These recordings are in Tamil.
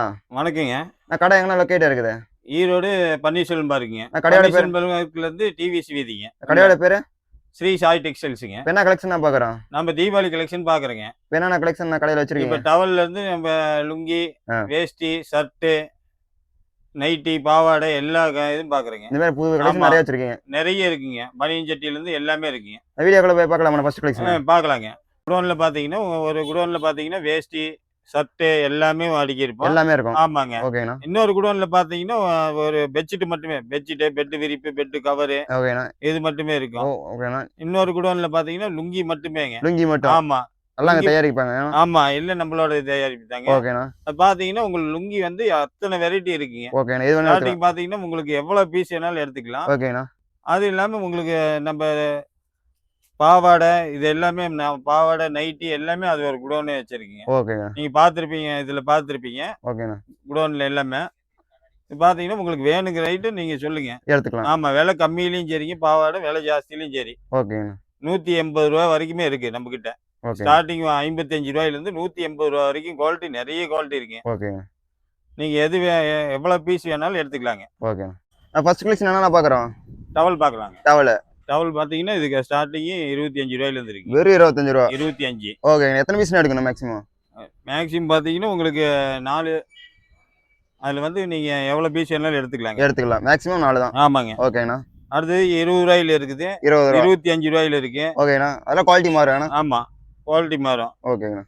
வணக்கங்க. நான் கடை எங்கன்னா லொக்கேட் இருக்குது? ஈரோடு பன்னீர்செல்வம் பாருங்க கடையோட பேர்? பன்னீர்செல்வம் இருந்து டிவிசி வீதிங்க கடையோட பேரு? ஸ்ரீ சாய் டெக்ஸ்டைல்ஸுங்க. இப்போ என்ன கலெக்ஷன் நான் பார்க்குறோம் நம்ம தீபாவளி கலெக்ஷன் பாக்குறேங்க இப்போ என்னென்ன கலெக்ஷன் நான் கடையில் இப்ப வச்சிருக்கீங்க டவல்ல இருந்து நம்ம லுங்கி. வேஷ்டி ஷர்ட்டு நைட்டி பாவாடை எல்லா இதுவும் பாக்குறேங்க இந்த மாதிரி புது கலெக்ஷன். நிறைய வச்சிருக்கீங்க. நிறைய இருக்குங்க. பனியன் சட்டியில இருந்து எல்லாமே இருக்குங்க. வீடியோக்குள்ள போய் பார்க்கலாம் ஃபர்ஸ்ட் கலெக்ஷன் பார்க்கலாங்க. குடோன்ல பாத்தீங்கன்னா ஒரு குடோன்ல பாத்தீங்கன்னா வேஷ்டி ஷர்ட்டு எல்லாமே அடுக்கி இருப்போம் எல்லாமே இருக்கும். ஆமாங்க. ஓகேண்ணா. இன்னொரு குடோன்ல பாத்தீங்கன்னா ஒரு பெட்ஷீட் மட்டுமே. பெட்ஷீட் பெட் விரிப்பு பெட் கவரு ஓகேண்ணா. இது மட்டுமே இருக்கும். ஓகேண்ணா. இன்னொரு குடோன்ல பாத்தீங்கன்னா லுங்கி மட்டுமேங்க. லுங்கி மட்டும். ஆமா. எல்லாம் தயாரிப்பாங்க. ஆமா இல்ல நம்மளோட தயாரிப்பு தாங்க ஓகேண்ணா பாத்தீங்கன்னா உங்களுக்கு லுங்கி வந்து அத்தனை வெரைட்டி இருக்குங்க. ஓகேண்ணா. இது பாத்தீங்கன்னா உங்களுக்கு எவ்வளவு பீஸ் வேணாலும் எடுத்துக்கலாம். ஓகேண்ணா. அது இல்லாம உங்களுக்கு நம்ம பாவாடை இது எல்லாமே ந- பாவாடை நைட்டி எல்லாமே அது ஒரு குடோனே வச்சிருக்கீங்க. ஓகேங்க. நீங்க பார்த்திருப்பீங்க இதுல பார்த்திருப்பீங்க ஓகேண்ணா குடோன்ல எல்லாமே. பாத்தீங்கன்னா உங்களுக்கு வேணுங்கிற ஐட்டம் நீங்க சொல்லுங்க. எடுத்துக்கலாம். ஆமா விலை கம்மியிலயும் சரிங்க பாவாடை விலை ஜாஸ்தியிலயும் சரி. ஓகேண்ணா நூத்தி எண்பது ரூபா வரைக்குமே இருக்கு நம்ம கிட்ட ஓகே ஸ்டார்டிங் ஐம்பத்தஞ்சு ரூபாயில இருந்து நூத்தி எண்பது ரூபா வரைக்கும் குவாலிட்டி நிறைய குவாலிட்டி இருக்குங்க. ஓகேங்க. நீங்க எது எவ்வளவு பீஸ் வேணாலும் எடுத்துக்கலாங்க. ஓகேண்ணா நான் ஃபர்ஸ்ட் கலெக்ஷன் என்னண்ணா பார்க்குறோம் டவல் பார்க்கலாங்க டவல் டவல் பாத்தீங்கன்னா இதுக்கு ஸ்டார்டிங் இருபத்தி அஞ்சு ரூபாயில இருந்து இருக்கு. வெறும் இருபத்தஞ்சு ரூபா? இருபத்தி அஞ்சு. ஓகேங்க எத்தனை பீஸ்ண்ணா எடுக்கணும் மேக்ஸிமம் மேக்ஸிமம் பாத்தீங்கன்னா உங்களுக்கு நாலு அதுல வந்து நீங்க எவ்வளவு பீஸ் வேணாலும் எடுத்துக்கலாங்க. எடுத்துக்கலாம். மேக்ஸிமம் நாலு தான் ஆமாங்க ஓகேண்ணா அடுத்தது இருபது ரூபாயில இருக்குது. இருபது ரூபா. இருபத்தி அஞ்சு ரூபாயில இருக்கு. ஓகேண்ணா அதெல்லாம் குவாலிட்டி மாறும் ஆமா. குவாலிட்டி மாறும். ஓகேங்கண்ணா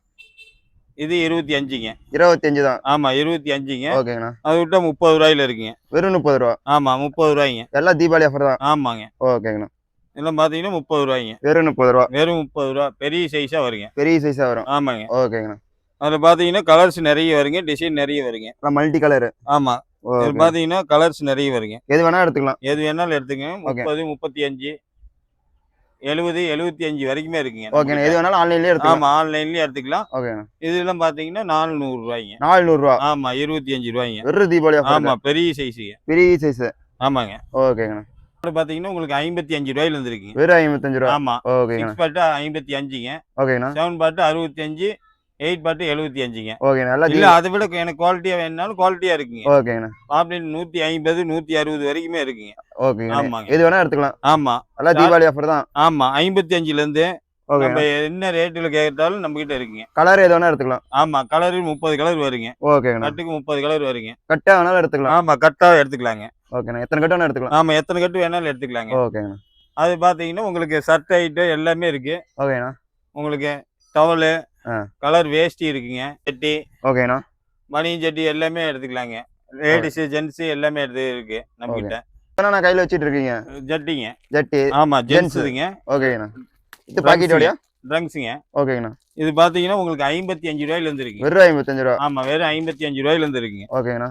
இது இருபத்தி அஞ்சுங்க. இருபத்தஞ்சு தான் ஆமா இருபத்தி அஞ்சுங்க. ஓகேங்கண்ணா அது விட்டா முப்பது ரூபாயில இருக்குங்க. வெறும் முப்பது ரூபா. ஆமா முப்பது ரூபாய்ங்க. எல்லாம் தீபாவளி ஆஃபர் தான். ஆமாங்க. ஓகேங்கண்ணா இதெல்லாம் பாத்தீங்கன்னா முப்பது ரூபாய்ங்க. வெறும் முப்பது ரூபா. வெறும் முப்பது ரூபா. பெரிய சைஸா வருங்க. பெரிய சைஸாக வரும். ஆமாங்க. ஓகேங்கண்ணா. அதுல பாத்தீங்கன்னா கலர்ஸ் நிறைய வருங்க. டிசைன் நிறைய வருங்க. மல்டி கலரு ஆமா. இது ஓகே பாத்தீங்கன்னா கலர்ஸ் நிறைய வருங்க. எது வேணா எடுத்துக்கலாம். எது வேணாலும் எடுத்துங்க முப்பது முப்பத்தி அஞ்சு எழுபது எழுபத்தி அஞ்சு வரைக்குமே இருக்குங்க. ஓகேண்ணா. எது வேணாலும் ஆன்லைன்லேயே எடுத்துக்கலாம். ஆமா ஆன்லைன்லயே எடுத்துக்கலாம். ஓகேண்ணா. இதெல்லாம் பாத்தீங்கன்னா நானூறு ரூபாய்ங்க. நானூறுரூவா ஆமா இருபத்தி அஞ்சு ரூபாய்ங்க. வெறும் தீபாவளி ஆமா பெரிய சைஸுங்க பெரிய சைஸ் ஆமாங்க. ஓகேங்கண்ணா. பாத்தீங்கன்னா உங்களுக்கு ஐம்பத்தி அஞ்சு ரூபாயில இருந்துருக்குங்க. வெறும் ஐம்பத்தஞ்சு ரூபா? ஆமா. ஓகேங்கண்ணா. சிக்ஸ் பாட்டு ஐம்பத்தி அஞ்சுங்க. ஓகேண்ணா செவன் பாட்டு அறுபத்தி அஞ்சு எயிட் பாட்டு எழுபத்தி அஞ்சுங்க. ஓகேண்ணா எல்லாம் இல்ல அதை விட எனக்கு குவாலிட்டியா வேணும்னாலும் குவாலிட்டியா இருக்குங்க. ஓகேங்கண்ணா. அப்படின்னு நூத்தி ஐம்பது நூத்தி அறுபது வரைக்குமே இருக்குங்க. ஓகேங்கண்ணா. ஆமாங்க. எது வேணா எடுத்துக்கலாம். ஆமா. எல்லாம் தீபாவளி ஆஃபர் தான். ஆமா. ஐம்பத்தி அஞ்சுல இருந்து நம்ம ஓகேண்ணா என்ன ரேட்டுல கேட்டாலும் நம்ம கிட்ட இருக்குங்க. கலர் எது வேணா எடுத்துக்கலாம். ஆமா கலரு முப்பது கலர் வருங்க. ஓகேங்கண்ணா கட்டுக்கு முப்பது கலர் வருங்க. கட்டா வேணாலும் எடுத்துக்கலாம். ஆமா கட்டா எடுத்துக்கலாங்க. ஓகேண்ணா. எத்தனை கட்டு வேணா எடுத்துக்கலாம். ஆமா எத்தனை கட்டு வேணாலும் எடுத்துக்கலாங்க. ஓகேங்கண்ணா அது பாத்தீங்கன்னா உங்களுக்கு சர்ட் ஐட்டம் எல்லாமே இருக்கு. ஓகேண்ணா. உங்களுக்கு டவலு. கலர் வேஷ்டி இருக்குங்க. சட்டி ஓகேண்ணா. மணியும் சட்டி எல்லாமே எடுத்துக்கலாங்க. லேடிஸ் ஜென்ஸ் எல்லாமே எடுத்து இருக்கு நம்ம. கிட்ட நான் கையில் வச்சிட்டு இருக்கீங்க? ஜட்டிங்க. ஜட்டி. ஆமா. ஜென்ஸுங்க ஓகேங்கண்ணா இது பாக்கெட்டோடயா ட்ரங்க்ஸுங்க ஓகேங்கண்ணா இது பாத்தீங்கன்னா உங்களுக்கு ஐம்பத்தி அஞ்சு ரூபாயில இருந்து இருக்கு வெறும் ஐம்பத்தஞ்சு ரூபா? ஆமா வெறும் ஐம்பத்தி அஞ்சு ரூபாயில இருந்து இருக்குங்க. ஓகேங்கண்ணா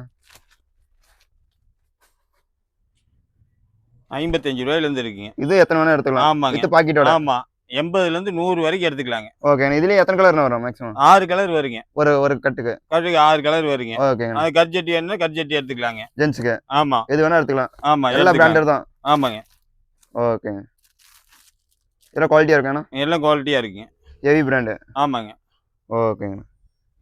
ஐம்பத்தஞ்சு ரூபாயில இருந்து இருக்குங்க. இது எத்தனை வேணா எடுத்துக்கலாம். ஆமாங்க. வித் பாக்கெட்டோட ஆமா. எண்பதுல இருந்து நூறு வரைக்கும் எடுத்துக்கலாங்க. ஓகேண்ணா இதுலயே எத்தனை கலர் வரும் மேக்ஸிமம் ஆறு கலர் வருங்க. ஒரு ஒரு கட்டுக்கு கட்டுக்கு ஆறு கலர் வருங்க. ஓகேங்கண்ணா அது கட்ஜெட்டி வேணும்னா கட்ஜெட்டி எடுத்துக்கலாங்க. ஜென்ஸுக்கு ஆமா. எது வேணா எடுத்துக்கலாம். ஆமா எல்லா. பிராண்டட் தான்? ஆமாங்க. ஓகேங்க இதெல்லாம் குவாலிட்டியாக இருக்காண்ணா எல்லாம் குவாலிட்டியா இருக்குங்க. ஹெவி பிராண்டு ஆமாங்க. ஓகேங்கண்ணா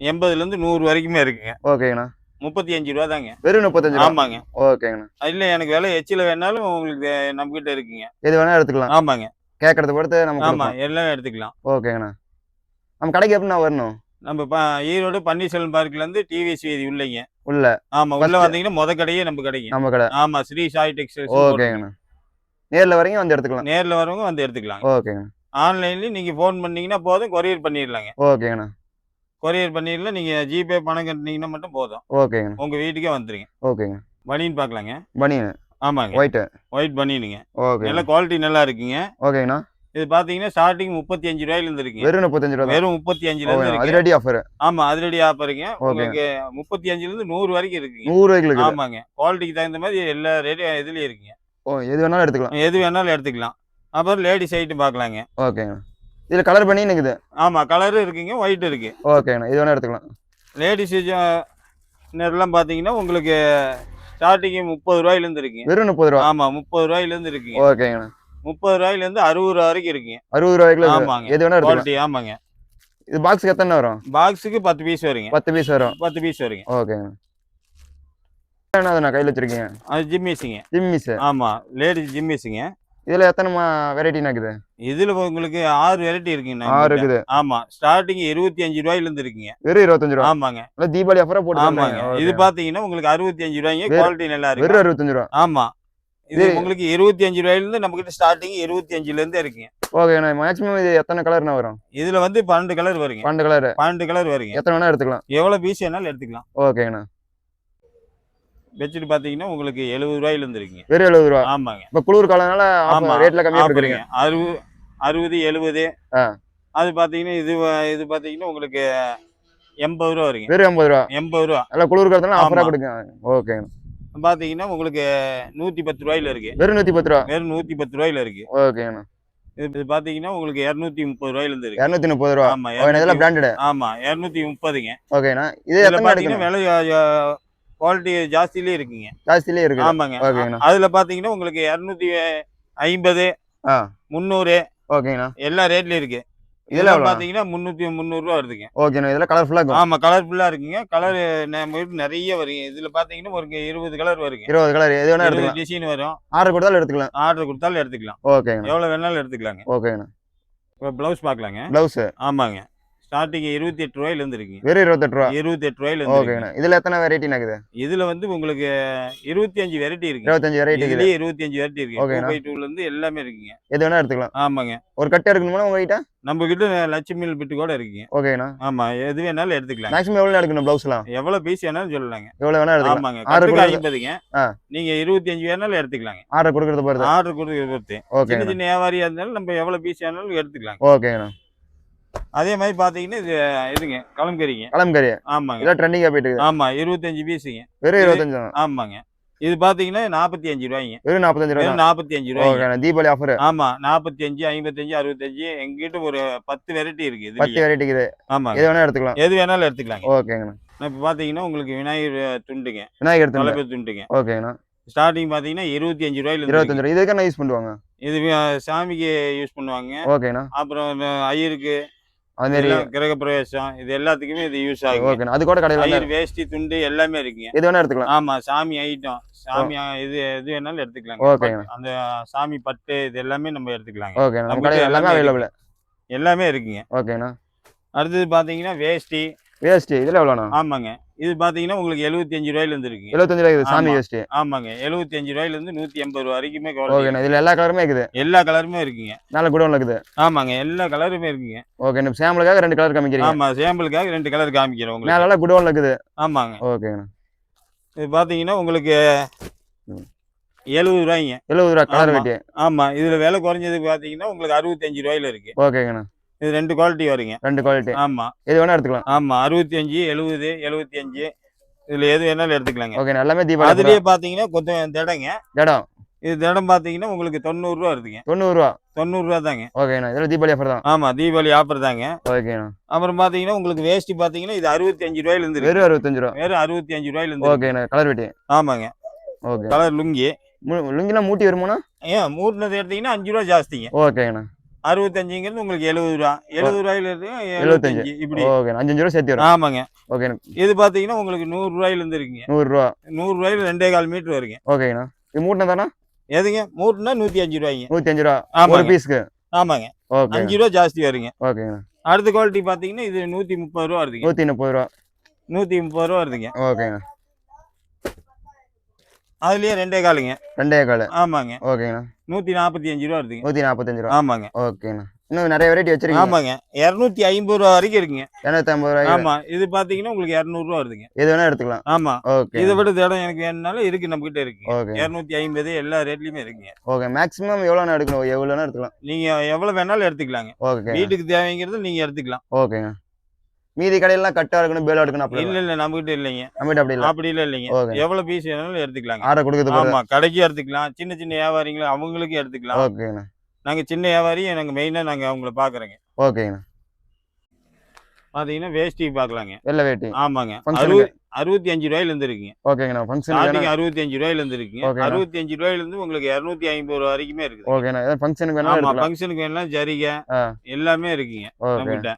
எண்பதுல இருந்து நூறு வரைக்குமே இருக்குங்க. ஓகேங்கண்ணா முப்பத்தி அஞ்சு ரூபா தாங்க. வெறும் முப்பத்தஞ்சு ஆமாங்க. ஓகேங்கண்ணா இல்ல எனக்கு விலை எச்சில வேணாலும் உங்களுக்கு நம்ம கிட்ட இருக்குங்க. எது வேணா எடுத்துக்கலாம். ஆமாங்க. கேட்கறத பொறுத்து நம்ம ஆமா கொடுப்போம். எல்லாம் எடுத்துக்கலாம். ஓகேங்கண்ணா நம்ம கடைக்கு எப்படிண்ணா வரணும்? நம்ம ப- ஈரோடு பன்னீர்செல்வம் பார்க்ல இருந்து டிவிஎஸ் வீதி உள்ளீங்க. உள்ள. ஆமா உள்ள வந்தீங்கன்னா முத கடையே நம்ம கடைங்க. நம்ம கடை. ஆமா ஸ்ரீ சாய் டெக்ஸ்டைல்ஸ் ஓகேங்கண்ணா நேர்ல வரீங்க வந்து எடுத்துக்கலாம். நேர்ல வரவங்க வந்து எடுத்துக்கலாம் ஓகேங்கண்ணா ஆன்லைன்லயும் நீங்க ஃபோன் பண்ணீங்கன்னா போதும் கொரியர் பண்ணிடலாங்க ஓகேங்கண்ணா. கொரியர் பண்ணிடலாம் நீங்க ஜிபே பணம் கட்டினீங்கன்னா மட்டும் போதும். ஓகேங்கண்ணா உங்க வீட்டுக்கே வந்துருங்க. ஓகேங்க. பனியன் பார்க்கலாங்க பனியன். ஆமாங்க. ஒயிட்டு ஒயிட் பனியனுங்க. ஓகே நல்ல குவாலிட்டி நல்லா இருக்குங்க. ஓகேங்கண்ணா. இது பாத்தீங்கன்னா ஸ்டார்டிங் முப்பத்தி அஞ்சு ரூபாயில இருந்து இருக்குங்க. வெறும் முப்பத்தஞ்சு ரூபா தான். வெறும் முப்பத்தி அஞ்சுல இருந்து இருக்கு அதிரடி ஆஃபர் ஆமா அதிரடி ஆப்பருங்க ஓகே. உங்களுக்கு முப்பத்தி அஞ்சுல இருந்து நூறு வரைக்கும் இருக்குங்க. நூறு ஆமாங்க. குவாலிட்டிக்கு தகுந்த மாதிரி எல்லா ரேட்டும் இதுலயும் இருக்குங்க. ஓ எது வேணாலும் எடுத்துக்கலாம். எது வேணாலும் எடுத்துக்கலாம். அப்புறம் லேடிஸ் ஐட்டம் பார்க்கலாங்க. ஓகேங்கண்ணா. இதில் கலர் பண்ணி இருக்குது ஆமா கலரும் இருக்குங்க ஒயிட் இருக்கு. ஓகேங்கண்ணா இது வேணா எடுத்துக்கலாம். லேடிஸ் எல்லாம் பாத்தீங்கன்னா உங்களுக்கு ஸ்டார்டிங் முப்பது ரூபாயில இருந்து இருக்குங்க வெறும் முப்பது ரூபா? ஆமா முப்பது ரூபாயில இருந்து இருக்குங்க. ஓகேங்கண்ணா. முப்பது ரூபாயில இருந்து அறுபது ரூபா வரைக்கும் இருக்குங்க அறுபது ரூபாய்க்குள்ள இருக்குது. ஆமாங்க. எது வேணா எடுத்துக்கலாம். குவாலிட்டி ஆமாங்க. இது பாக்ஸுக்கு எத்தனை வரும்? பாக்ஸுக்கு பத்து பீஸ் வருங்க. பத்து பீஸ் வரும். பத்து பீஸ் வருங்க. ஓகேங்கண்ணா. என்னதுண்ணா கையில் வச்சிருக்கீங்க? அது ஜிம்மிஸுங்க. ஜிம்மிஸ்? ஆமா லேடிஸ் ஜிம்மிஸுங்க. இதில் எத்தனை வெரைட்டினா இருக்குது? இதுல உங்களுக்கு ஆறு வெரைட்டி இருக்குங்க ஆறு. இருக்குது. ஆமா ஸ்டார்டிங் இருபத்தி அஞ்சு ரூபாயில இருந்து இருக்குங்க. வெறும் இருபத்தஞ்சு ரூபா? ஆமாங்க. இல்லை தீபாவளி ஆஃபராக போட்டு ஆமாங்க. இது ஓகே. பாத்தீங்கன்னா உங்களுக்கு அறுபத்தி அஞ்சு ரூபாய்ங்க குவாலிட்டி நல்லா இருக்கு வெறும் அறுபத்தஞ்சு ரூபா. ஆமா. இது உங்களுக்கு இருபத்தி அஞ்சு நம்ம கிட்ட ஸ்டார்டிங் இருபத்தி அஞ்சுல இருந்து இருக்குங்க. ஓகேண்ணா மேக்ஸிமம் இது எத்தனை கலர்னா வரும்? இதுல வந்து பன்னெண்டு கலர் வருங்க. பன்னெண்டு கலர் பன்னெண்டு கலர் வருங்க. எத்தனை வேணா எடுத்துக்கலாம். எவ்வளவு பீஸ் வேணாலும் எடுத்துக்கலாம். ஓகேங்கண்ணா பெட்ஷீட் பாத்தீங்கன்னா உங்களுக்கு எழுபது ரூபாயில இருந்து இருக்குங்க. வெறும் எழுபது ரூபா. ஆமாங்க. இப்போ குளிர் காலனால ஆமா ரேட்ல கம்மியாக. கொடுக்குறீங்க. அறுபது அறுபது எழுபது. அது பாத்தீங்கன்னா இது இது பாத்தீங்கன்னா உங்களுக்கு எண்பது ரூபா வருங்க. வெறும் எண்பது ரூபா. எண்பது ரூபா. நல்லா குளிர் காலத்துல ஆஃபராக. கொடுங்க. ஓகேங்கண்ணா பாத்தீங்கன்னா உங்களுக்கு நூத்தி பத்து ரூபாயில இருக்கு. வெறும் நூற்றி பத்து ரூபா. வெறும் நூத்தி பத்து ரூபாயில இருக்கு. ஓகேங்கண்ணா இது பாத்தீங்கன்னா உங்களுக்கு இருநூத்தி முப்பது ரூபாயில இருந்து இரநூத்தி முப்பது ரூபா. ஆமா ஓகே இதெல்லாம் 230 பிராண்டடு ஆமா இருநூத்தி முப்பதுங்க. ஓகேண்ணா. இது எடுக்கணும் விலை குவாலிட்டி ஜாஸ்தியிலே இருக்குங்க. ஜாஸ்தியிலே இருக்குது. ஆமாங்க. ஓகேங்கண்ணா. அதுல பாத்தீங்கன்னா உங்களுக்கு இருநூத்தி ஐம்பது. முந்நூறு ஓகேங்கண்ணா. எல்லா ரேட்லயும் இருக்கு. இதுல இதெல்லாம் எவ்வளோ பாத்தீங்கன்னா முந்நூத்தி முந்நூறு ரூபா வருதுங்க. ஓகேண்ணா இதெல்லாம் கலர்ஃபுல்லாக இருக்கும். ஆமா கலர்ஃபுல்லா இருக்குங்க. கலர் நம்ம நிறைய வருங்க. இதுல பாத்தீங்கன்னா ஒரு இருபது கலர் வருங்க. இருபது கலர் எது வேணா எடுத்துக்கலாம். டிசைன் வரும். ஆர்டர் கொடுத்தாலும் எடுத்துக்கலாம். ஆர்டர் கொடுத்தாலும் எடுத்துக்கலாம். ஓகேங்கண்ணா. எவ்வளவு வேணாலும் எடுத்துக்கலாங்க. ஓகேங்கண்ணா. இப்போ ப்ளவுஸ் பார்க்கலாங்க ப்ளவுஸு ஆமாங்க. ஸ்டார்டிங் இருபத்தி எட்டு ரூபாயில இருந்து இருக்குங்க வெறும் இருபத்தெட்டு ரூபா? இருபத்தி எட்டு ரூபாயில இருந்து இதில் எத்தனை வெரைட்டி இருக்குது? இதுல வந்து உங்களுக்கு இருபத்தி அஞ்சு வெரைட்டி இருக்கு இருபத்தஞ்சு வெரைட்டி இதுலயே இருபத்தி அஞ்சு வெரைட்டி இருக்கு ஓகேண்ணா. டூ பை டூல இருந்து எல்லாமே இருக்குங்க. எது வேணா எடுத்துக்கலாம். ஆமாங்க. ஒரு கட்டை எடுக்கணுமா உங்ககிட்ட? நம்ம கிட்ட லட்சுமி பிட்டு கூட இருக்குங்க. ஓகேண்ணா. ஆமா. எது வேணாலும் எடுத்துக்கலாம். மேக்ஸிமம் எவ்வளோ எடுக்கணும் ப்ளவுஸ்லாம் எவ்வளவு பீஸ் வேணாலும் சொல்லலாங்க. எவ்வளோ வேணா எடுத்துக்கலாம். ஆமாங்க. ஆர்டர் ஐம்பதுங்க. நீங்க இருபத்தி அஞ்சு வேணாலும் எடுத்துக்கலாங்க. ஆர்டர் கொடுக்கறது பொறுத்து. ஆர்டர் கொடுக்கறது பொறுத்து. சின்ன சின்ன வியாபாரியா இருந்தாலும் நம்ம எவ்வளவு பீஸ் வேணாலும் எடுத்துக்கலாங்க. ஓகேங்கண்ணா அதே மாதிரி பாத்தீங்கன்னா இது இதுங்க கலம்கறிங்க. கலம்கறி. ஆமாங்க. இதெல்லாம் ட்ரெண்டிங்காக போயிட்டு இருக்குது. ஆமா இருபத்தஞ்சு பீஸுங்க. வெறும் இது- இருபத்தஞ்சு தான்? ஆமாங்க. இது பாத்தீங்கன்னா நாற்பத்தி அஞ்சு ரூபாய்ங்க. வெறும் நாற்பத்தஞ்சு ரூபா வெறும் நாற்பத்தி அஞ்சு ஓகேண்ணா தீபாவளி ஆஃபர் ஆமா நாற்பத்தி அஞ்சு ஐம்பத்தஞ்சு அறுபத்தஞ்சு எங்கிட்ட ஒரு பத்து வெரைட்டி இருக்கு பத்து இதுலயே வெரைட்டி இருக்குது. ஆமாங்க. எது வேணா எடுத்துக்கலாம். எது வேணாலும் எடுத்துக்கலாங்க. ஓகேங்கண்ணா. இப்ப பாத்தீங்கன்னா உங்களுக்கு விநாயகர் துண்டுங்க. விநாயகர் எடுத்துக்கலாம் தொலைபேசி துண்டுங்க. ஓகேங்கண்ணா. ஸ்டார்டிங் பாத்தீங்கன்னா இருபத்தி அஞ்சு ரூபாயில இருபத்தஞ்சு ரூபா இதுக்கு யூஸ் பண்ணுவாங்க. இது சாமிக்கு யூஸ் பண்ணுவாங்க. ஓகேண்ணா அப்புறம் ஐயருக்கு அது மாதிரி கிரக பிரவேசம் இது எல்லாத்துக்குமே இது யூஸ் ஆகும் ஓகேண்ணா அது கூட கடையில் வேஷ்டி துண்டு எல்லாமே இருக்குங்க. எது வேணா எடுத்துக்கலாம். ஆமா சாமி ஐட்டம் சாமி இது எது வேணாலும் எடுத்துக்கலாங்க. ஓகேங்க. அந்த சாமி பட்டு இது எல்லாமே நம்ம எடுத்துக்கலாங்க. ஓகேண்ணா நம்ம கடையில் எல்லாமே அவைலபிள் எல்லாமே இருக்குங்க. ஓகேண்ணா அடுத்தது பாத்தீங்கன்னா வேஷ்டி. வேஸ்ட்டு இதில் எவ்வளோண்ணா? ஆமாங்க. இது பாத்தீங்கன்னா உங்களுக்கு எழுபத்தி அஞ்சு ரூபாயில இருந்து இருக்குங்க எழுபத்தஞ்சு ரூபா இருக்குது சாமி ஆமா. வேஸ்ட்டு ஆமாங்க. எழுபத்தி அஞ்சு ரூபாயில இருந்து நூத்தி எண்பது ரூபா வரைக்குமே ஓகேண்ணா இதில் எல்லா கலருமே இருக்குது. இருக்கு. எல்லா கலருமே இருக்குங்க. நல்ல குடோனில் இருக்குது. ஆமாங்க. எல்லா கலருமே இருக்குங்க. ஓகே சாம்பிளுக்காக ரெண்டு கலர் காமிக்கிறீங்க. ஆமா சாம்பிளுக்காக ரெண்டு கலர் காமிக்கிறேன் உங்களுக்கு. மேலெல்லாம் குடோனில் இருக்குது. ஆமாங்க. ஓகேண்ணா. இது பாத்தீங்கன்னா உங்களுக்கு. எழுபது ரூபாய்ங்க. எழுபது ரூபா கலர். வெட்டி. ஆமா. இதுல விலை குறைஞ்சது பாத்தீங்கன்னா உங்களுக்கு அறுபத்தஞ்சு ரூபாயில இருக்கு. ஓகேங்கண்ணா. இது ரெண்டு குவாலிட்டி வருங்க. ரெண்டு குவாலிட்டி ஆமா. எது வேணா எடுத்துக்கலாம். ஆமா அறுபத்தி அஞ்சு எழுபது எழுபத்தி அஞ்சு இதுல எது வேணாலும் எடுத்துக்கலாங்க. ஓகேண்ணா எல்லாமே தீபாவளி அதுலயே பாத்தீங்கன்னா கொத்த திடங்க. இடம் இது திடம் பாத்தீங்கன்னா உங்களுக்கு தொண்ணூறு ரூபா வருதுங்க. தொண்ணூறு ரூபா. தொண்ணூறு ரூபா தாங்க. ஓகேண்ணா இதில் தீபாவளி ஆஃபர் தான். ஆமா தீபாவளி ஆஃபர் தாங்க. ஓகேண்ணா அப்புறம் பாத்தீங்கன்னா உங்களுக்கு வேஷ்டி பாத்தீங்கன்னா இது அறுபத்தி அஞ்சு ரூபாயில இருந்து. வெறும் அறுபத்தஞ்சு ரூபா. வெறும் அறுபத்தி அஞ்சு ரூபாயில இருந்து. ஓகேண்ணா கலர் வெட்டி. ஆமாங்க. Okay colour lungi. லுங்கிலாம் மூட்டி வருமாண்ணா? ஏன் மூட்டினது எடுத்தீங்கன்னா அஞ்சு ரூபா ஜாஸ்திங்க. ஓகேண்ணா அறுபத்தஞ்சுங்கிறது உங்களுக்கு எழுபது ரூபா. எழுபது ரூபாயில இருந்து எழுபத்தஞ்சு. இப்படி. ஓகேண்ணா அஞ்சஞ்சு ரூபா சேர்த்து வரும் ஆமாங்க. ஓகேண்ணா இது பாத்தீங்கன்னா உங்களுக்கு நூறு ரூபாயில இருந்து இருக்குங்க. நூறுரூவா நூறு ரூபாயில ரெண்டே கால் மீட்டர் வருங்க. ஓகேண்ணா இது மூட்டினா தானே? எதுங்க? மூட்டுனா நூத்தி அஞ்சு ரூபாய்ங்க. நூற்றி அஞ்சு ரூபா. ஒரு ஆமாங்க. பீஸ்க்கு ஆமாங்க. ஓகே அஞ்சு ரூபா ஜாஸ்தி வருங்க. ஓகேண்ணா அடுத்த குவாலிட்டி பாத்தீங்கன்னா இது நூத்தி முப்பது ரூபா வருதுங்க. நூற்றி முப்பது ரூபா. நூத்தி முப்பது ரூபா வருதுங்க. ஓகேண்ணா அதுலயே ரெண்டே காலுங்க. ரெண்டே கால். ஆமாங்க. ஓகேண்ணா நூத்தி நாற்பத்தி அஞ்சு ரூபா வருதுங்க. நூற்றி நாற்பத்தஞ்சு ரூபா. ஆமாங்க. ஓகேண்ணா. இன்னும் நிறைய வெரைட்டி வச்சிருக்கீங்க ஆமாங்க. இருநூத்தி ஐம்பது ரூபா வரைக்கும் இருக்குங்க. இரநூத்தி ஐம்பது ரூபாய் ஆமா. இது பாத்தீங்கன்னா உங்களுக்கு இருநூறு ரூபா வருதுங்க. எது வேணா எடுத்துக்கலாம். ஆமா. ஓகே. இதை விட இடம் எனக்கு வேணும்னாலும் இருக்கு நம்ம கிட்ட இருக்கு இருநூத்தி ஐம்பது எல்லா ரேட்லயுமே இருக்குங்க. ஓகே. மேக்ஸிமம் எவ்வளோண்ணா எடுக்கணும்? எவ்வளோண்ணா எடுத்துக்கலாம்? நீங்க எவ்வளவு வேணாலும் எடுத்துக்கலாங்க. ஓகே வீட்டுக்கு தேவைங்கிறது நீங்க எடுத்துக்கலாம். ஓகேங்க மீதி கடையெல்லாம் கட்டா இருக்கணும் பேலா எடுக்கணும் அப்படி இல்ல இல்ல? நம்ம கிட்ட இல்லைங்க. நம்மகிட்ட அப்படி இல்லை? அப்படி இல்ல இல்லைங்க. எவ்வளவு பீஸ் வேணாலும் எடுத்துக்கலாங்க. ஆர்டர் கொடுக்குறது ஆமா கடைக்கும் எடுத்துக்கலாம். சின்ன சின்ன வியாபாரிங்களும் அவங்களுக்கும் எடுத்துக்கலாம். ஓகேண்ணா நாங்க சின்ன வியாபாரி நாங்க மெயினா நாங்க அவங்கள பாக்குறோங்க. ஓகேங்கண்ணா. பாத்தீங்கன்னா வேஷ்டி பாக்கலாங்க. வெள்ளை வேட்டி. ஆமாங்க. அறுபத்தி அஞ்சு ரூபாயில இருந்து இருக்குங்க. ஓகேங்கண்ணா ஃபங்க்ஷன் ஸ்டார்டிங் அறுபத்தி அஞ்சு ரூபாயில இருந்து இருக்குங்க. அறுபத்தி அஞ்சு ரூபாயில இருந்து உங்களுக்கு இருநூத்தி ஐம்பது ரூபா வரைக்குமே இருக்குது. ஓகேண்ணா ஃபங்க்ஷனுக்கு வேணா ஃபங்க்ஷனுக்கு வேணாலும் ஜரிகை. எல்லாமே இருக்குங்க நம்மகிட்ட.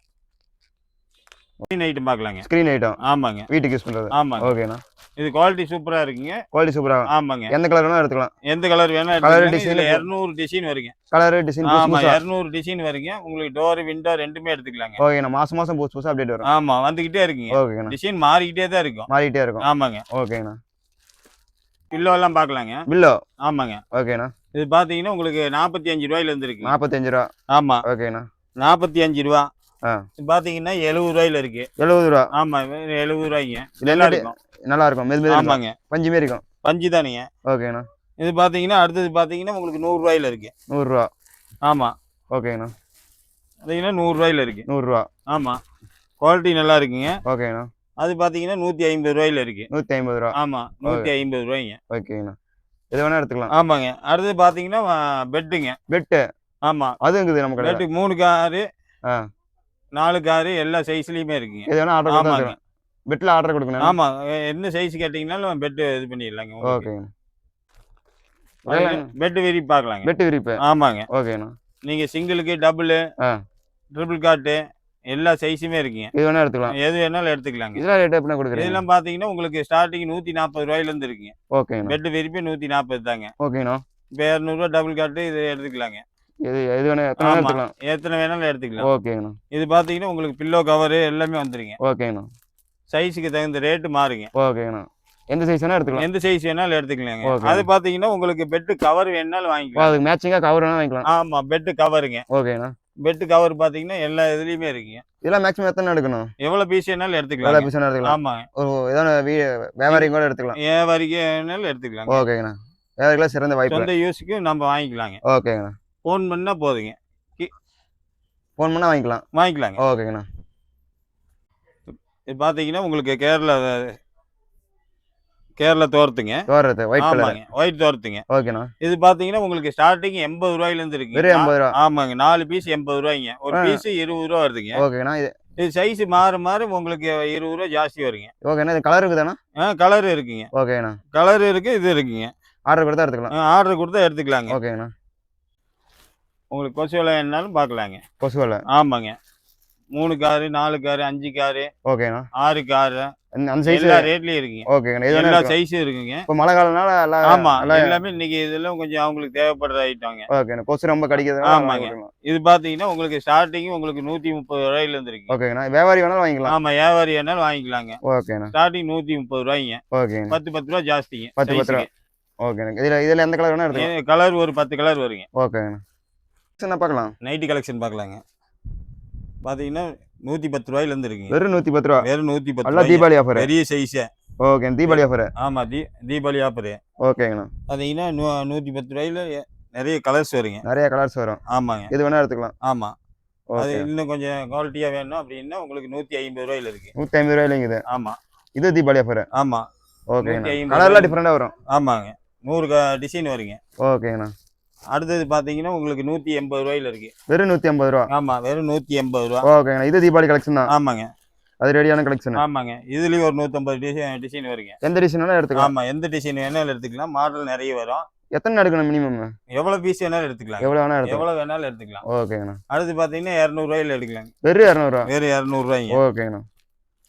ஐட்டம் பார்க்கலாங்க. ஸ்க்ரீன் ஐட்டம் ஆமாங்க. வீட்டுக்கு யூஸ் பண்றது. ஆமாங்க. ஓகேண்ணா இது குவாலிட்டி சூப்பரா இருக்குங்க. குவாலிட்டி சூப்பரா ஆமாங்க. எந்த கலர் வேணா எடுத்துக்கலாம். எந்த கலர் வேணா இதுல இருக்கு. இரநூறு டிசைன் வருங்க. கலர் டிசைன் ஆமா புதுசு. புதுசா இரநூறு டிசைன் வருங்க. உங்களுக்கு டோர் விண்டோ ரெண்டுமே எடுத்துக்கலாங்க. ஓகேண்ணா மாசம் மாசம் புதுசு புதுசா அப்டேட் வரும். ஆமா வந்துகிட்டே இருக்குங்க. ஓகேண்ணா டிசைன் மாறிக்கிட்டே தான் இருக்கும். மாறிட்டே இருக்கும். ஆமாங்க. ஓகேண்ணா பில்லோ எல்லாம் பார்க்கலாங்க. பில்லோ ஆமாங்க. ஓகேண்ணா இது பாத்தீங்கன்னா உங்களுக்கு நாற்பத்தி அஞ்சு ரூபாயில இருந்து இருக்கு. நாற்பத்தஞ்சு ரூபா. ஆமா. ஓகேண்ணா நாற்பத்தி அஞ்சு ரூபா. பாத்தீங்கன்னா எழுபது ரூபாயில இருக்கு. எழுபது ரூபா ஆமா எழுபது ரூபாய்ங்க நல்லா இருக்கும் நல்லா இருக்கும் மெது மெது ஆமாங்க. பஞ்சு மாரி இருக்கும். பஞ்சு தானுங்க. ஓகேண்ணா இது பாத்தீங்கன்னா அடுத்தது பாத்தீங்கன்னா உங்களுக்கு நூறு ரூபாயில இருக்கு. நூறுரூவா. ஆமா. ஓகேண்ணா பாத்தீங்கன்னா நூறு ரூபாயில இருக்கு. நூறுரூவா. ஆமா. குவாலிட்டி நல்லா இருக்குங்க. ஓகேண்ணா அது பாத்தீங்கன்னா நூத்தி ஐம்பது ரூபாயில இருக்கு. நூற்றி ஐம்பது ரூபா ஆமா நூத்தி ஐம்பது ரூபாய்ங்க ஓகேண்ணா எது வேணா எடுத்துக்கலாம். ஆமாங்க. அடுத்தது பாத்தீங்கன்னா பெட்டுங்க. பெட்டு. ஆமா. அது இருக்குது நம்ம பெட்டு மூணு காரு. ஆ. நாலு காரு எல்லா சைஸ்லயுமே இருக்குங்க. எது வேணா ஆர்டர் ஆமாங்க. பெட்டில் ஆர்டர் கொடுக்கணும் ஆமா. என்ன சைஸ் கேட்டீங்கன்னாலும் பெட் இது பண்ணிடலாங்க ஓகேண்ணா பெட் விரி பார்க்கலாங்க. பெட்டு விரிப்பு. ஆமாங்க. ஓகேண்ணா நீங்க சிங்கிளுக்கு டபுள் ஆ. ட்ரிபிள் காட்டு எல்லா சைஸுமே இருக்குங்க. இது வேணா எடுத்துக்கலாம். எது வேணாலும் எடுத்துக்கலாங்க. இதெல்லாம் ரேட் எப்படி கொடுக்குறீங்க? இதெல்லாம் பாத்தீங்கன்னா உங்களுக்கு ஸ்டார்டிங் நூத்தி நாற்பது ரூபாயில இருந்து இருக்குங்க ஓகேண்ணா பெட் விரிப்பு நூத்தி நாற்பது தாங்க ஓகேண்ணா இப்போ இரநூறுவா டபுள் காட்டு இது எடுத்துக்கலாங்க. இது எது வேணா எத்தனை வேணா ஆமா. எடுத்துக்கலாம். எத்தனை வேணாலும் எடுத்துக்கலாம். ஓகேண்ணா இது பாத்தீங்கன்னா உங்களுக்கு பில்லோ கவரு எல்லாமே வந்துருங்க. ஓகேண்ணா சைஸுக்கு தகுந்த ரேட்டு மாறுங்க. ஓகேண்ணா எந்த சைஸ் வேணா எடுத்துக்கலாம். எந்த சைஸ் வேணாலும் எடுத்துக்கலாங்க. அது பாத்தீங்கன்னா உங்களுக்கு பெட்டு கவர் வேணாலும் வாங்கிக்கலாம். அதுக்கு மேட்சிங்காக கவர் வேணா வாங்கிக்கலாம். ஆமா பெட்டு கவருங்க ஓகேண்ணா பெட்டு கவர் பாத்தீங்கன்னா எல்லா இதுலயுமே இருக்குங்க. இதெல்லாம் மேக்ஸிமம் எத்தனை எடுக்கணும்? எவ்வளவு பீஸ் வேணாலும் எடுத்துக்கலாம். பீஸ் வேணா எடுத்துக்கலாம். ஆமாங்க. ஒரு வீ வியாபாரியும் கூட எடுத்துக்கலாம். வரைக்கும் வேணாலும் எடுத்துக்கலாம் ஓகேங்கண்ணா. வியாபாரிக்கெல்லாம் சிறந்த வாய்ப்பு. சொந்த யூஸுக்கு நம்ம வாங்கிக்கலாங்க. ஓகேங்கண்ணா. ஃபோன் பண்ணா போதுங்க. ஃபோன் பண்ணால் வாங்கிக்கலாம். வாங்கிக்கலாங்க. ஓகேங்கண்ணா. இது பாத்தீங்கன்னா உங்களுக்கு கேரளா கேரளா தோரத்துங்க. தோறது ஒயிட் கலர் ஒயிட் தோரத்துங்க. ஓகேண்ணா. இது பாத்தீங்கன்னா உங்களுக்கு ஸ்டார்டிங் எண்பது ரூபாயில இருந்து இருக்கு வெறும் எண்பது ரூபா. ஆமாங்க. நாலு பீஸ் எண்பது ரூபாய்ங்க. ஒரு. பீஸ் இருபது ரூபா வருதுங்க. ஓகேண்ணா இது இது சைஸ் மாற மாற உங்களுக்கு இருபது ரூபா ஜாஸ்தி வருங்க. ஓகேண்ணா. இது கலர் இருக்குதாண்ணா? ஆ கலர் இருக்குங்க. ஓகேண்ணா கலர் இருக்கு இது இருக்குங்க. ஆர்டர் கொடுத்தா எடுத்துக்கலாம். ஆர்டர் கொடுத்தா எடுத்துக்கலாங்க. ஓகேண்ணா உங்களுக்கு கொசு விலை என்னாலும் பார்க்கலாங்க. கொசு வேலை. ஆமாங்க. மூணு காரு நாலு காரு அஞ்சு காரு ஓகேண்ணா. ஆறு காரு அந்த சைஸ் எல்லா ரேட்லயும் இருக்குங்க. வேணா எல்லா. சைஸும் இருக்குங்க. இப்போ மழை காலம்னால எல்லாம் ஆமா எல்லாம் இன்னைக்கு இதெல்லாம் கொஞ்சம் அவங்களுக்கு தேவைப்படுற ஐட்டங்க ஓகேண்ணா கொசு ரொம்ப கடிக்கிறதுனால ஆமாங்க. இது பாத்தீங்கன்னா உங்களுக்கு ஸ்டார்டிங் உங்களுக்கு நூத்தி முப்பது ரூபாயில இருந்து இருக்கு ஓகேண்ணா வியாபாரி வேணாலும் வாங்கிக்கலாம். ஆமா வியாபாரி வேணாலும் வாங்கிக்கலாங்க. ஓகேண்ணா. ஸ்டார்டிங் நூத்தி முப்பது ரூபாய்ங்க. ஓகேண்ணா பத்து பத்து ரூபா ஜாஸ்திங்க பத்து பத்து ரூபா. ஓகேண்ணா இதில் இதில் எந்த கலர் வேணா எடுத்துக்கலாம். கலர் ஒரு பத்து கலர் வருங்க. ஓகேங்கண்ணா. என்ன பார்க்கலாம். நைட்டி கலெக்ஷன் பார்க்கலாங்க. பாத்தீங்கன்னா நூத்தி பத்து ரூபாயில இருந்து இருக்குங்க. வெறும் நூற்றி பத்து ரூபா? வெறும் நூத்தி பத்து ரூபாய்ங்க. தீபாவளி ஆஃபர் பெரிய சைஸ் ஓகே தீபாவளி ஆஃபர் ஆமா தீ தீபாவளி ஆஃபர் ஓகேங்கண்ணா. பாத்தீங்கன்னா நூ நூத்தி பத்து ரூபாயில நிறைய கலர்ஸ் வருங்க. நிறைய கலர்ஸ் வரும். ஆமாங்க. எது வேணா எடுத்துக்கலாம். ஆமா. அது ஓகே. இன்னும் கொஞ்சம் குவாலிட்டியா வேணும் அப்படின்னா உங்களுக்கு நூத்தி ஐம்பது ரூபாயில இருக்கு. நூற்றி ஐம்பது ரூபாயில இது. ஆமா. இது தீபாவளி ஆஃபர் ஆமா. ஓகேங்கண்ணா. 150 கலர்லாம் டிஃப்ரெண்டாக வரும். ஆமாங்க. நூறு டிசைன் வருங்க. ஓகேங்கண்ணா. அடுத்தது பாத்தீங்கன்னா உங்களுக்கு நூத்தி எண்பது ரூபாயில இருக்கு. வெறும் நூற்றி ஐம்பது ரூபா? ஆமா வெறும் நூத்தி எண்பது ரூபா. ஓகேங்கண்ணா. இது தீபாவளி கலெக்ஷன் தான்? ஆமாங்க. அது ரெடியான கலெக்ஷன் ஆமாங்க. இதுலயும் ஒரு நூத்தம்பது டிசைன் டிசைன் வருங்க. எந்த டிசைன் வேணாலும் எடுத்துக்கலாம். ஆமா எந்த டிசைன் வேணாலும் எடுத்துக்கலாம். மாடல் நிறைய வரும். எத்தனை எடுக்கணும் மினிமம் எவ்வளவு பீஸ் வேணாலும் எடுத்துக்கலாம். எவ்வளோ வேணா எவ்வளவு வேணாலும் எடுத்துக்கலாம். ஓகேங்கண்ணா. அடுத்து பாத்தீங்கன்னா இரநூறு ரூபாயில எடுக்கலாங்க. வெறும் இரநூறுவா? வெறும் இரநூறு ரூபாய்ங்க. ஓகேங்கண்ணா.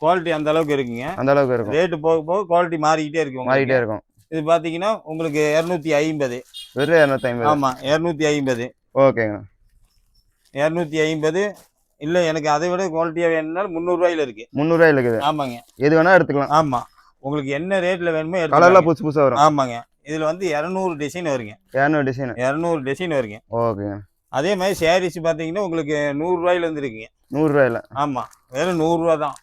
குவாலிட்டி அந்த அளவுக்கு இருக்குங்க. அந்த அளவுக்கு இருக்கும். ரேட்டு போக போக குவாலிட்டி மாறிக்கிட்டே இருக்கு உங்களுக்கு. மாறிட்டே இருக்கும். இது பாத்தீங்கன்னா உங்களுக்கு இரநூத்தி ஐம்பது. வெறும் இரநூத்தி ஐம்பது. ஆமா இரநூத்தி ஐம்பது. ஓகேங்கண்ணா இரநூத்தி ஐம்பது. இல்ல எனக்கு அதை விட குவாலிட்டியா வேணும்னாலும் முந்நூறு ரூபாயில இருக்கு. முந்நூறுவா இருக்குது. ஆமாங்க. எது வேணா எடுத்துக்கலாம். ஆமா. உங்களுக்கு என்ன ரேட்ல வேணுமோ எடுத்துக்கலாம். புதுசு புதுசாக வரும். ஆமாங்க. இதுல வந்து இரநூறு டிசைன் வருங்க. இரநூறு டிசைன் இரநூறு டிசைன் வருங்க. ஓகேங்க அதே மாதிரி சாரீஸ் பாத்தீங்கன்னா உங்களுக்கு நூறு ரூபாயில இருந்து இருக்குங்க. நூறுரூவாயில் ஆமா. வெறும் நூறு ரூபா தான்.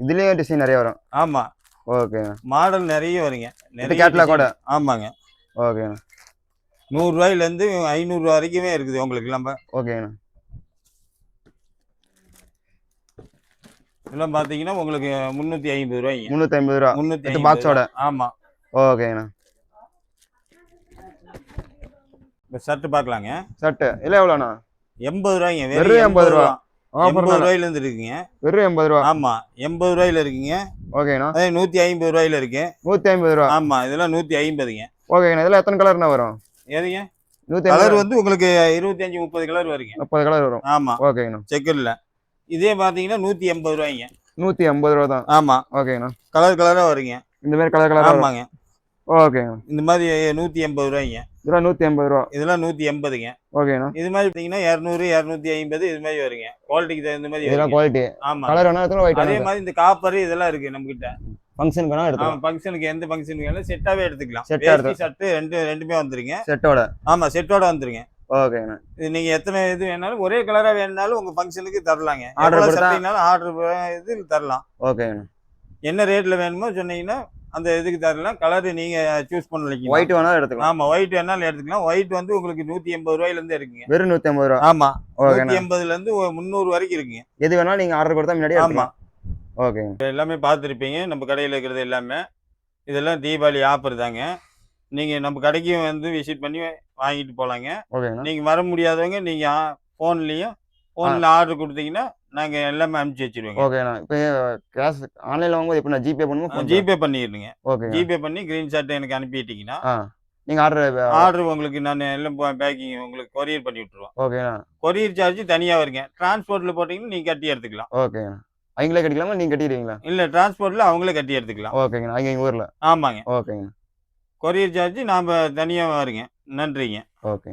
இதுலேயும் டிசைன் நிறைய வரும். ஆமா. ஓகேங்க மாடல் நிறைய வருங்க. நிறைய design. ஓட? ஆமாங்க. ஓகேண்ணா நூறு ரூபாயில இருந்து ஐநூறு ரூபா வரைக்குமே இருக்குது உங்களுக்கு நம்ம. ஓகேங்கண்ணா. இதெல்லாம் பாத்தீங்கன்னா உங்களுக்கு முந்நூத்தி ஐம்பது ரூபாய்ங்க. முந்நூற்றி ஐம்பது ரூபா. ஐம்பது பாக்ஸோட ரூபா. ஆமா. ஓகேங்கண்ணா. இந்த ஷர்ட் பார்க்கலாங்க. சட்டு இல்லை எவ்வளோண்ணா? எண்பது ரூபாய்ங்க. வெறும் எண்பது ரூபா. எண்பது ரூபாயில இருந்து இருக்குங்க. வெறும் எண்பது ரூபா. ஆமா. எண்பது ரூபாயில இருக்குங்க. ஓகேண்ணா அதே நூத்தி ஐம்பது ரூபாயில இருக்கு. நூற்றி ஐம்பது ரூபா. ஆமா. இதெல்லாம் நூத்தி ஐம்பதுங்க. ஓகேங்கண்ணா. இதில் எத்தனை கலர்ண்ணா வரும்? எதுங்க? கலர் வந்து உங்களுக்கு இருபத்தி அஞ்சு முப்பது கலர் வருங்க. முப்பது கலர் வரும். ஆமா. ஓகேங்கண்ணா. செக்கர்ல இதே பாத்தீங்கன்னா நூத்தி எண்பது ரூபாய்ங்க. நூத்தி எண்பது ரூபா தான். ஆமா. ஓகேங்கண்ணா. கலர் கலரா வருங்க. இந்த மாதிரி கலர் கலர் ஆமாங்க. ஓகேங்க இந்த மாதிரி நூத்தி எண்பது ரூபாய்ங்க. இதெல்லாம் நூத்தி எண்பது ரூபா. இதெல்லாம் நூத்தி எண்பதுங்க ஓகேண்ணா இது மாதிரி பார்த்தீங்கன்னா இரநூறு இரநூத்தி ஐம்பது இது மாதிரி வருங்க. குவாலிட்டிக்கு தகுந்த மாதிரி. குவாலிட்டி ஆமா. கலர் அதே மாதிரி இந்த காப்பர் இதெல்லாம் இருக்கு நம்ம கிட்ட ஃபங்க்ஷனுக்கு வேணா எடுத்துக்கலாம். ஃபங்க்ஷனுக்கு எந்த ஃபங்க்ஷனுக்கு வேணாலும் செட்டாவே எடுத்துக்கலாம். ஆ வேஷ்டி ஷர்ட் ரெண்டு ரெண்டுமே வந்துருங்க. செட்டோட ஆமா செட்டோட வந்துருங்க. ஓகேங்கண்ணா இது நீங்க எத்தனை இது வேணாலும் ஒரே கலரா வேணுனாலும் உங்க ஃபங்க்ஷனுக்கு தரலாங்க. கொடுத்தா- சட்டைனாலும் ஆர்டர் இது தரலாம். ஓகேங்கண்ணா என்ன ரேட்ல வேணுமோ சொன்னீங்கன்னா அந்த இதுக்கு தரலாம். கலர் நீங்க சூஸ் பண்ணலாம் ஒயிட் வேணா எடுத்துக்கலாம். ஆமா ஒயிட் வேணாலும் எடுத்துக்கலாம். ஒயிட் வந்து உங்களுக்கு நூத்தி எண்பது ரூபாயில இருந்து இருக்குங்க. வெறும் நூத்தி ஐம்பது ரூபா? ஆமா நூத்தி எண்பதுல இருந்து முந்நூறு வரைக்கும் இருக்குங்க. எது வேணாலும் நீங்க ஆர்டர் கொடுத்தா முன்னாடியே ஆமா. ஓகேங்க. எல்லாமே பார்த்துருப்பீங்க. நம்ம கடையில் இருக்கிறது எல்லாமே. இதெல்லாம் தீபாவளி ஆஃபர் தாங்க. நீங்கள் நம்ம கடைக்கும் வந்து விசிட் பண்ணி வாங்கிட்டு போகலாங்க ஓகேங்கண்ணா நீங்கள் வர முடியாதவங்க நீங்கள் ஃபோன்லேயும் ஃபோனில் ஆர்டர் கொடுத்தீங்கன்னா நாங்கள் எல்லாமே அனுப்பிச்சி வச்சிருவோங்க. ஓகேண்ணா. இப்போ கேஷ் ஆன்லைன்ல வாங்கும்போது எப்படி நான் ஜிபே pay? ஜிபே பண்ணிடுங்க. ஓகேங்க. ஜிபே பண்ணி க்ரீன் ஷர்ட் எனக்கு அனுப்பிட்டீங்கன்னா ஆ. நீங்க ஆர்டர் ஆர்டர் உங்களுக்கு நான் எல்லாம் பேக்கிங் உங்களுக்கு கொரியர் பண்ணி விட்ருவோம் ஓகேண்ணா. கொரியர் சார்ஜ் தனியாக வருங்க. டிரான்ஸ்போர்ட்டில் போட்டிங்கன்னா நீங்கள் கட்டி எடுத்துக்கலாம். ஓகேங்கண்ணா அவங்களே கட்டிக்கலாமா? நீங்க கட்டிடுவீங்களா இல்லை டிரான்ஸ்போர்ட்டில் அவங்களே கட்டி எடுத்துக்கலாம். ஓகேங்கண்ணா அங்கே எங்கள் ஊரில். ஆமாங்க. ஓகேங்கண்ணா கொரியர் சார்ஜ் நாம் தனியாக வருங்க. நன்றிங்க. ஓகே